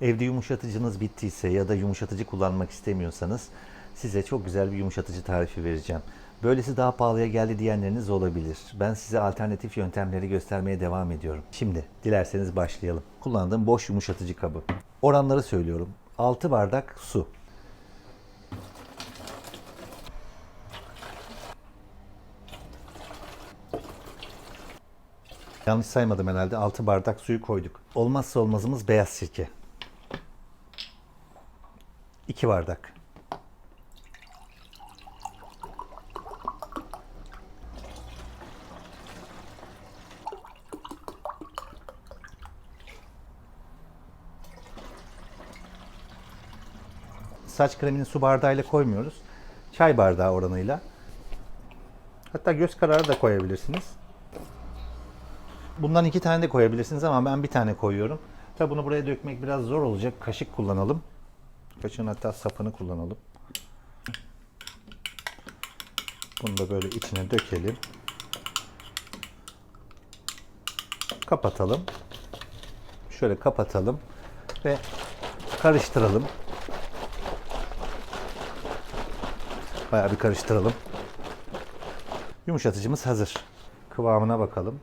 Evde yumuşatıcınız bittiyse ya da yumuşatıcı kullanmak istemiyorsanız size çok güzel bir yumuşatıcı tarifi vereceğim. Böylesi daha pahalıya geldi diyenleriniz olabilir. Ben size alternatif yöntemleri göstermeye devam ediyorum. Şimdi dilerseniz başlayalım. Kullandığım boş yumuşatıcı kabı. Oranları söylüyorum. 6 bardak su. Yanlış saymadım herhalde. 6 bardak suyu koyduk. Olmazsa olmazımız beyaz sirke. 2 bardak. Saç kremini su bardağıyla koymuyoruz. Çay bardağı oranıyla. Hatta göz kararı da koyabilirsiniz. Bundan iki tane de koyabilirsiniz ama ben bir tane koyuyorum. Tabi bunu buraya dökmek biraz zor olacak. Kaşık kullanalım. Kaşığın hatta sapını kullanalım. Bunu da böyle içine dökelim. Kapatalım. Şöyle kapatalım ve karıştıralım. Bayağı bir karıştıralım. Yumuşatıcımız hazır. Kıvamına bakalım.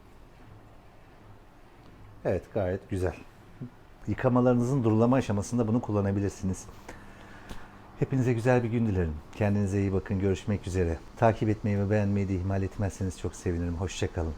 Evet gayet güzel. Yıkamalarınızın durulama aşamasında bunu kullanabilirsiniz. Hepinize güzel bir gün dilerim. Kendinize iyi bakın. Görüşmek üzere. Takip etmeyi ve beğenmeyi de ihmal etmezseniz çok sevinirim. Hoşçakalın.